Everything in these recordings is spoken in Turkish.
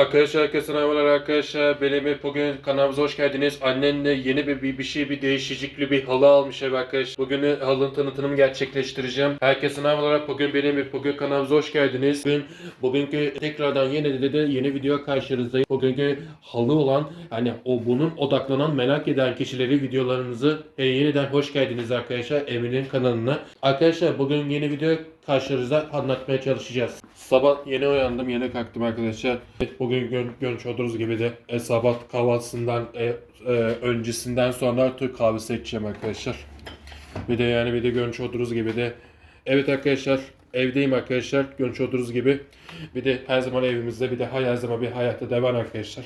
Arkadaşlar herkese merhabalar arkadaşlar. Benim bugün kanalımıza hoş geldiniz. Annenle yeni bir, bir, bir şey bir değişiklikli bir halı almış ev arkadaşlar. Bugün halının tanıtımını gerçekleştireceğim. Herkese merhabalar. Bugün benim bugün kanalımıza hoş geldiniz. Bugün bugünkü tekrardan yeni de, de yeni video karşınızdayım. Bugünkü halı olan hani o bunun odaklanan merak eden kişileri videolarımızı e, yeniden hoş geldiniz arkadaşlar Emin'in kanalına. Arkadaşlar bugün yeni video karşınıza anlatmaya çalışacağız. Sabah yeni uyandım, yeni kalktım arkadaşlar. Bugün gör, görmüş olduğunuz gibi de e, sabah kahvaltısından e, e, öncesinden sonra Türk kahvesi içeceğim arkadaşlar. Bir de yani bir de görmüş olduğunuz gibi de evet arkadaşlar evdeyim arkadaşlar görmüş olduğunuz gibi. Bir de her zaman evimizde bir de her zaman bir hayatta devam arkadaşlar.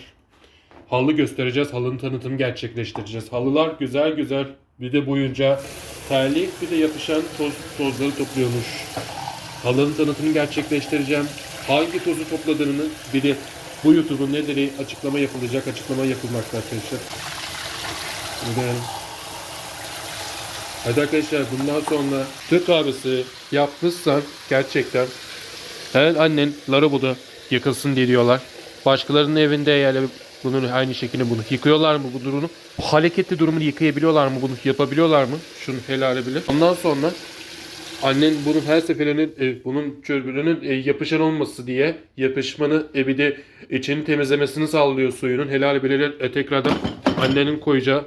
Halı göstereceğiz. Halının tanıtımı gerçekleştireceğiz. Halılar güzel güzel. Bir de boyunca terlik bir de yapışan toz, tozları topluyormuş. Halının tanıtımını gerçekleştireceğim. Hangi tozu topladığını bir de bu YouTube'un nedir açıklama yapılacak. Açıklama yapılmakta arkadaşlar. De Hadi arkadaşlar bundan sonra Türk kahvesi yapmışsan gerçekten her annen laraboda yıkılsın diye diyorlar. Başkalarının evinde yani bunun aynı şekilde bunu yıkıyorlar mı bu durumu? Hareketli durumunu yıkayabiliyorlar mı bunu yapabiliyorlar mı? Şunu helal bile. Ondan sonra annen bunun her seferinin e, bunun çörbürünün e, yapışan olması diye yapışmanı e, bir de içini temizlemesini sağlıyor suyunun. Helal bile e, tekrardan annenin koyacağı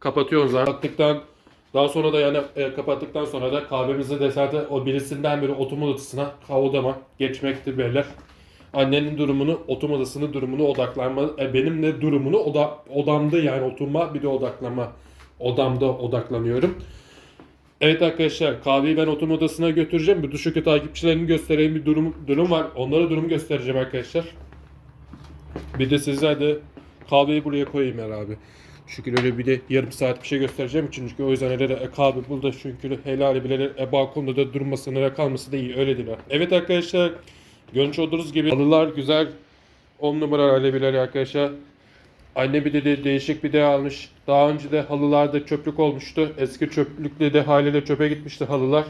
kapatıyoruz zaten. Kapattıktan daha sonra da yani e, kapattıktan sonra da kahvemizi de zaten o birisinden biri oturma odasına kahve odama geçmektir beyler. Annenin durumunu, oturma odasının durumunu odaklanma, e, benim de durumunu oda, odamda yani oturma bir de odaklanma odamda odaklanıyorum. Evet arkadaşlar kahveyi ben oturma odasına götüreceğim. Bir duşuki takipçilerinin göstereyim bir durum, durum var. Onlara durumu göstereceğim arkadaşlar. Bir de sizler de kahveyi buraya koyayım her abi. Çünkü öyle bir de yarım saat bir şey göstereceğim çünkü o yüzden öyle de, e, kahve burada çünkü helal bile e, balkonda da durması nereye kalması da iyi öyle değil. Evet arkadaşlar görmüş olduğunuz gibi halılar güzel 10 numara aleviler arkadaşlar. Anne bir de, de değişik bir de almış. Daha önce de halılarda çöplük olmuştu. Eski çöplükle de haliyle çöpe gitmişti halılar.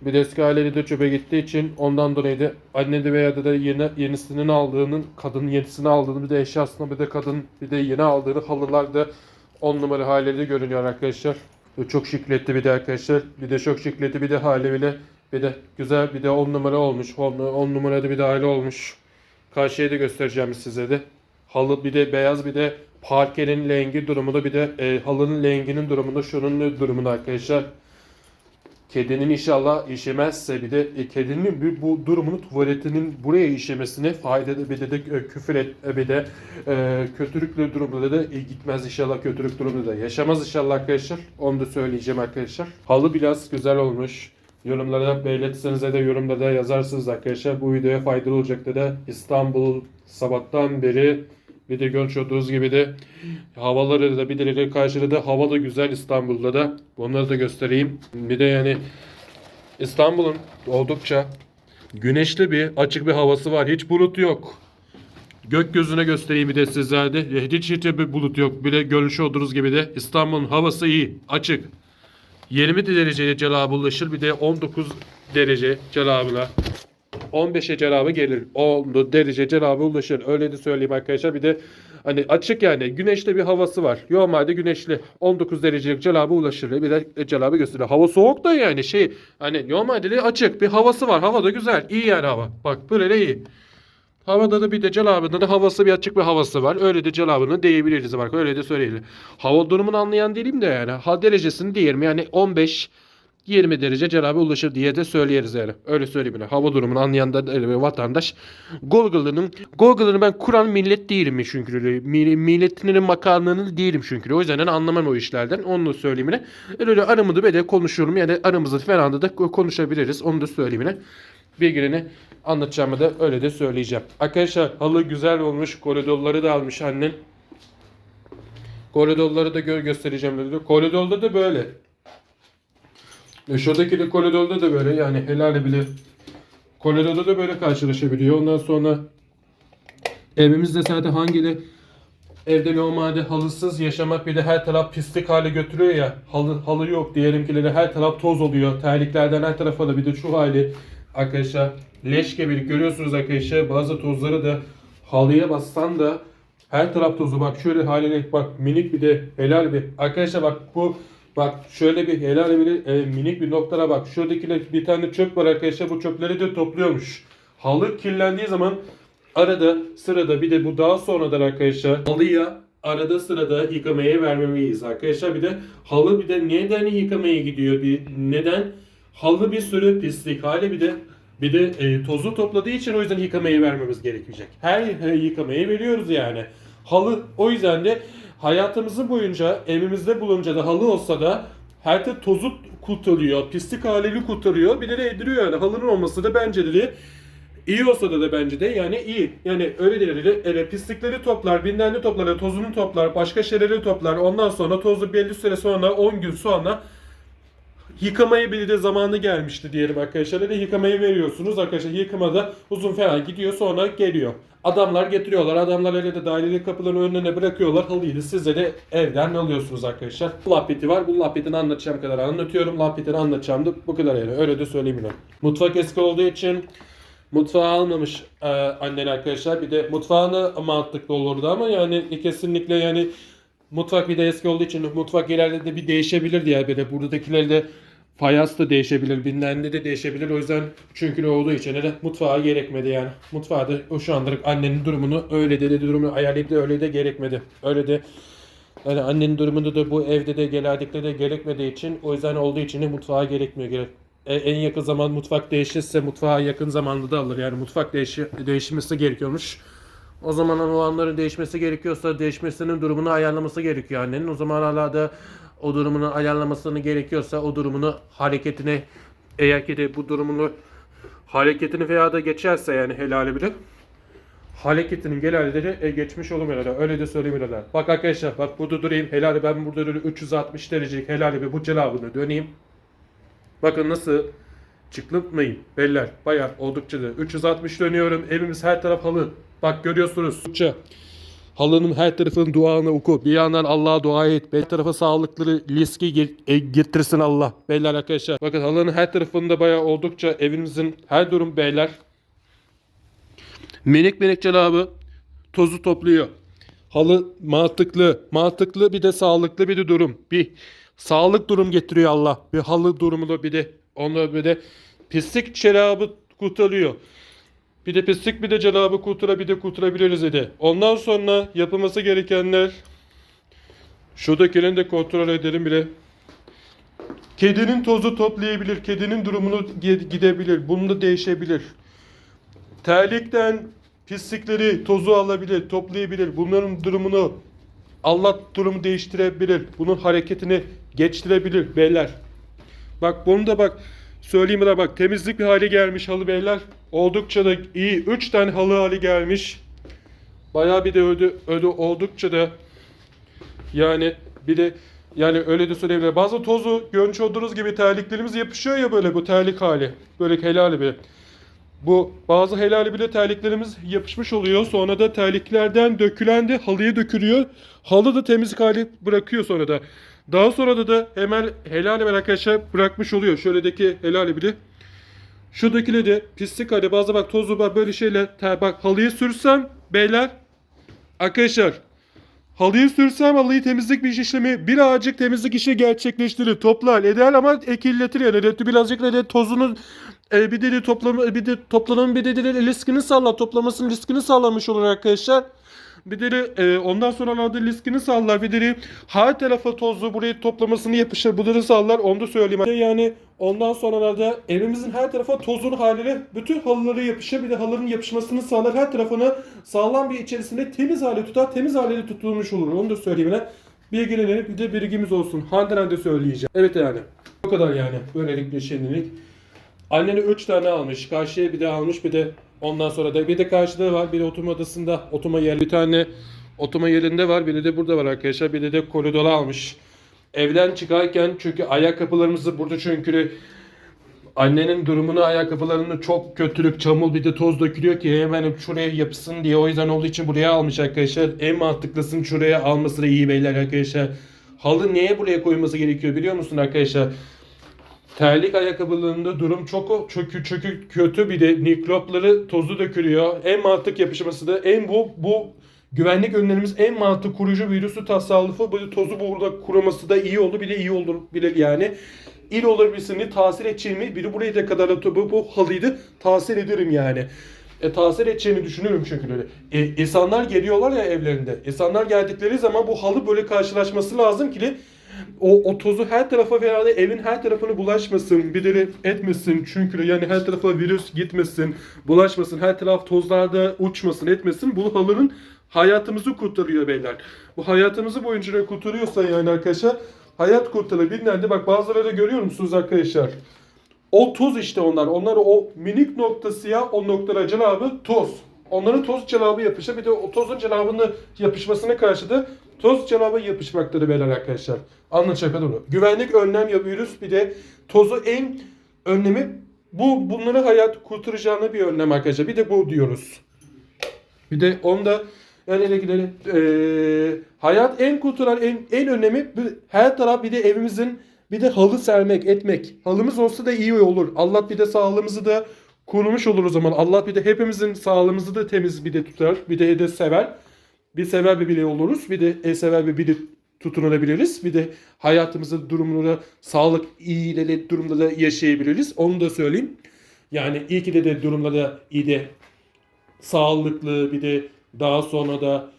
Bir de eski haliyle de çöpe gittiği için ondan dolayı da anne de veya da, da yeni yenisinin aldığının kadının yenisini aldığını bir de eşyasına bir de kadın bir de yeni aldığını halılar da 10 numara haliyle görünüyor arkadaşlar. Çok şıkletli bir de arkadaşlar. Bir de çok şıkletli bir de hali bile. Bir de güzel bir de 10 numara olmuş. 10, 10 numarada bir hali olmuş. Karşıya da göstereceğim size de. Halı bir de beyaz bir de parkenin lengi durumunda bir de e, halının lenginin durumunda şunun durumunda arkadaşlar. Kedinin inşallah işemezse bir de e, kedinin bir bu durumunu tuvaletinin buraya işemesine faydalı bir de, de e, küfür et e, bir de e, kötülüklü durumda da e, gitmez inşallah kötülük durumunda da yaşamaz inşallah arkadaşlar. Onu da söyleyeceğim arkadaşlar. Halı biraz güzel olmuş. Yorumlara belirtirseniz de yorumlarda yazarsınız arkadaşlar. Bu videoya faydalı olacaktır da İstanbul sabahtan beri bir de görmüş gibi de havaları da bir karşıda da hava da güzel İstanbul'da da. Onları da göstereyim. Bir de yani İstanbul'un oldukça güneşli bir açık bir havası var. Hiç bulut yok. Gökyüzüne göstereyim bir de sizlerde. Hiç hiç bir bulut yok. Bir de görmüş olduğunuz gibi de İstanbul'un havası iyi, açık. 20 dereceye celabı ulaşır. Bir de 19 derece celabına 15'e celabı gelir. 10 derece celabı ulaşır. Öyle de söyleyeyim arkadaşlar. Bir de hani açık yani güneşli bir havası var. Normalde güneşli 19 derecelik celabı ulaşır. Bir de celabı gösterir. Hava soğuk da yani şey hani normalde de açık bir havası var. Hava da güzel. İyi yani hava. Bak böyle iyi. Havada da bir de celabında da havası bir açık bir havası var. Öyle de celabını diyebiliriz bak. Öyle de söyleyelim. Hava durumunu anlayan değilim de yani. Ha derecesini diyelim yani 15 20 derece celabı ulaşır diye de söyleyeriz yani. Öyle söyleyeyim yani. Hava durumunu anlayan da e, vatandaş. Google'ının Google'ını ben kuran millet değilim çünkü. Mi- Milletinin makarnanın değilim çünkü. O yüzden yani anlamam o işlerden. Onu da söyleyeyim yine. Öyle aramızda böyle konuşurum. Yani aramızda falan da konuşabiliriz. Onu da söyleyeyim yine. Bilgilerini anlatacağımı da öyle de söyleyeceğim. Arkadaşlar halı güzel olmuş. Koridorları da almış annen. Koridorları da gö göstereceğim dedi. Koridorda da böyle. E şuradaki de koridorda da böyle yani helal bile koridorda da böyle karşılaşabiliyor. Ondan sonra evimizde zaten hangileri evde normalde halısız yaşamak bir de her taraf pislik hale götürüyor ya. Halı, halı yok diyelim ki de her taraf toz oluyor. Terliklerden her tarafa da bir de şu hali arkadaşlar leş gibi görüyorsunuz arkadaşlar bazı tozları da halıya bassan da her taraf tozu bak şöyle haline bak minik bir de helal bir. Arkadaşlar bak bu bak şöyle bir helal bir e, minik bir noktara bak. Şuradakiler bir tane çöp var arkadaşlar bu çöpleri de topluyormuş. Halı kirlendiği zaman arada sırada bir de bu daha sonradan arkadaşlar halıya arada sırada yıkamaya vermemeliyiz arkadaşlar. Bir de halı bir de neden yıkamaya gidiyor? Bir neden halı bir sürü pislik hali bir de bir de e, tozu topladığı için o yüzden yıkamaya vermemiz gerekecek. Her e, yıkamaya veriyoruz yani. Halı o yüzden de hayatımızın boyunca evimizde bulunca da halı olsa da her de tozu kurtarıyor, pislik halini kurtarıyor. Bir de, de ediliyor yani. Halının olması da bence de İyi olsa da, da bence de yani iyi. Yani öyle değil. öyle, öyle pislikleri toplar, binden de toplar, tozunu toplar, başka şeyleri toplar. Ondan sonra tozu belli süre sonra 10 gün sonra yıkamaya bile de zamanı gelmişti diyelim arkadaşlar. Ve yıkamaya veriyorsunuz arkadaşlar. Yıkamada uzun falan gidiyor sonra geliyor. Adamlar getiriyorlar. Adamlar öyle de dairelik kapıların önüne bırakıyorlar. Halıyı da siz de, de evden alıyorsunuz arkadaşlar. Bu lahbeti var. Bu lahbetini anlatacağım kadar anlatıyorum. Lahbetini anlatacağım da bu kadar yani. Öyle de söyleyeyim yine. Mutfak eski olduğu için Mutfağı almamış e, annen arkadaşlar. Bir de mutfağını mantıklı olurdu ama yani kesinlikle yani mutfak bir de eski olduğu için mutfak ileride de bir değişebilir diye böyle buradakiler de fayans da değişebilir, binlerinde de değişebilir. O yüzden çünkü olduğu için de mutfağa gerekmedi yani. Mutfağa da o şu andırık annenin durumunu öyle de, de durumunu ayarlayıp da öyle de gerekmedi. Öyle de yani annenin durumunda da bu evde de geldikleri de gerekmediği için o yüzden olduğu için de mutfağa gerekmiyor. Gerek. E, en yakın zaman mutfak değişirse mutfağa yakın zamanda da alır. Yani mutfak değişi, değişmesi gerekiyormuş. O zaman olanların değişmesi gerekiyorsa değişmesinin durumunu ayarlaması gerekiyor annenin. O zaman hala da o durumunu ayarlamasını gerekiyorsa o durumunu hareketine eğer ki de bu durumunu hareketini veya da geçerse yani helali bile hareketinin genelleri e, geçmiş olur herhalde. Öyle de söyleyeyim herhalde. Bak arkadaşlar bak burada durayım. Helali ben burada böyle 360 derecelik helali bir bu celabını döneyim. Bakın nasıl çıklıtmayın beller. Bayağı oldukça da 360 dönüyorum. Evimiz her taraf halı. Bak görüyorsunuz. Oldukça. Halının her tarafının duanı oku. Bir yandan Allah'a dua et. Bir tarafa sağlıkları liski getirsin Allah. Beyler arkadaşlar. Bakın halının her tarafında bayağı oldukça evimizin her durum beyler. Minik minik celabı tozu topluyor. Halı mantıklı, mantıklı bir de sağlıklı bir de durum. Bir sağlık durum getiriyor Allah. Bir halı durumunu bir de onu bir de pislik celabı kurtarıyor. Bir de pislik bir de kurtara bir de kurtarabiliriz dedi. Ondan sonra yapılması gerekenler şuradakilerini de kontrol edelim bile. Kedinin tozu toplayabilir, kedinin durumunu gi- gidebilir, bunu da değişebilir. Terlikten pislikleri, tozu alabilir, toplayabilir. Bunların durumunu Allah durumu değiştirebilir. Bunun hareketini geçtirebilir beyler. Bak bunu da bak söyleyeyim de bak temizlik bir hale gelmiş halı beyler. Oldukça da iyi. 3 tane halı hali gelmiş. Bayağı bir de ödü, ödü oldukça da yani bir de yani öyle de söyleyebilirim. Bazı tozu görmüş olduğunuz gibi terliklerimiz yapışıyor ya böyle bu terlik hali. Böyle helali bir. Bu bazı helali bile terliklerimiz yapışmış oluyor. Sonra da terliklerden dökülen de halıya dökülüyor. Halı da temizlik hali bırakıyor sonra da. Daha sonra da, da hemen helali var arkadaşlar bırakmış oluyor. Şöyledeki helali bile. Şuradakine de pislik hali. Bazı bak tozu var böyle şeyler. Ter, bak halıya sürsem beyler. Arkadaşlar Halıyı sürsem halıyı temizlik bir iş işlemi birazcık temizlik işi gerçekleştirir. Toplar eder ama ekilletir yani. Evet, birazcık da tozunu e, bir de toplama bir de toplanın bir de, de riskini sağlar. Toplamasının riskini sağlamış olur arkadaşlar. Bir de e, ondan sonra da riskini sağlar. Bir de her tarafa tozlu burayı toplamasını yapışır. Bunları sağlar. Onu da söyleyeyim. Yani ondan sonra da evimizin her tarafa tozun haline bütün halıları yapışır. Bir de halının yapışmasını sağlar. Her tarafını sağlam bir içerisinde temiz hale tutar. Temiz hale tutulmuş olur. Onu da söyleyeyim. yine. Bilgilenelim bir de bilgimiz olsun. Hande de söyleyeceğim. Evet yani. Bu kadar yani. Böylelikle şimdilik. Anneni 3 tane almış. Karşıya bir de almış bir de ondan sonra da bir de karşıda var. Bir de oturma odasında oturma yer. Bir tane oturma yerinde var. Bir de burada var arkadaşlar. Bir de de koridora almış. Evden çıkarken çünkü ayakkabılarımızı burada çünkü annenin durumunu ayakkabılarını çok kötülük çamur bir de toz dökülüyor ki hemen şuraya yapısın diye o yüzden olduğu için buraya almış arkadaşlar. En mantıklısını şuraya alması da iyi beyler arkadaşlar. Halı niye buraya koyması gerekiyor biliyor musun arkadaşlar? Terlik ayakkabılarında durum çok çökü çökü kötü bir de mikropları tozu dökülüyor. En mantık yapışması da en bu bu güvenlik önlemimiz en mantık koruyucu virüsü tasarrufu böyle tozu burada kuruması da iyi oldu bir de iyi olur bile yani. İyi olabilmesini tasir edeceğimi biri buraya da kadar da bu, bu halıydı tasir ederim yani. E, tasir edeceğini düşünüyorum çünkü öyle. E, insanlar geliyorlar ya evlerinde. İnsanlar geldikleri zaman bu halı böyle karşılaşması lazım ki o, o tozu her tarafa veya evin her tarafını bulaşmasın, bir de etmesin çünkü yani her tarafa virüs gitmesin, bulaşmasın, her taraf tozlarda uçmasın, etmesin. Bu halının hayatımızı kurtarıyor beyler. Bu hayatımızı boyunca kurtarıyorsa yani arkadaşlar hayat kurtarır. Nerede bak bazıları da görüyor musunuz arkadaşlar? O toz işte onlar. Onlar o minik nokta siyah o noktalar celabı toz. Onların toz celabı yapışa bir de o tozun celabını yapışmasına karşı da toz celabı yapışmaktadır beyler arkadaşlar. Anlaşılacak doğru. Güvenlik önlem yapıyoruz bir de tozu en önlemi bu bunları hayat kurtaracağını bir önlem arkadaşlar. Bir de bu diyoruz. Bir de onda yani ilgili eee hayat en kurtaran en en önemi bir- her taraf bir de evimizin bir de halı sermek, etmek. Halımız olsa da iyi olur. Allah bir de sağlığımızı da korumuş olur o zaman. Allah bir de hepimizin sağlığımızı da temiz bir de tutar. Bir de, de sever. Bir sever bir bile oluruz. Bir de e sever bir bile tutunabiliriz. Bir de hayatımızın durumları sağlık iyi durumda da yaşayabiliriz. Onu da söyleyeyim. Yani iyi ki de, de durumlarda iyi de sağlıklı bir de daha sonra da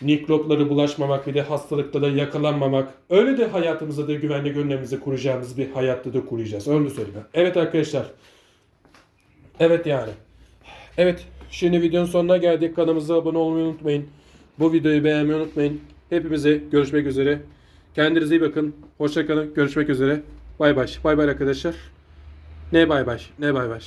mikropları bulaşmamak bir de hastalıkta da yakalanmamak. Öyle de hayatımızda da güvenlik önlemimizi kuracağımız bir hayatta da kuracağız. Öyle söyleyeyim. Evet arkadaşlar. Evet yani. Evet. Şimdi videonun sonuna geldik. Kanalımıza abone olmayı unutmayın. Bu videoyu beğenmeyi unutmayın. Hepimize görüşmek üzere. Kendinize iyi bakın. Hoşçakalın. Görüşmek üzere. Bay bay. Bay bay arkadaşlar. Ne bay bay. Ne bay bay.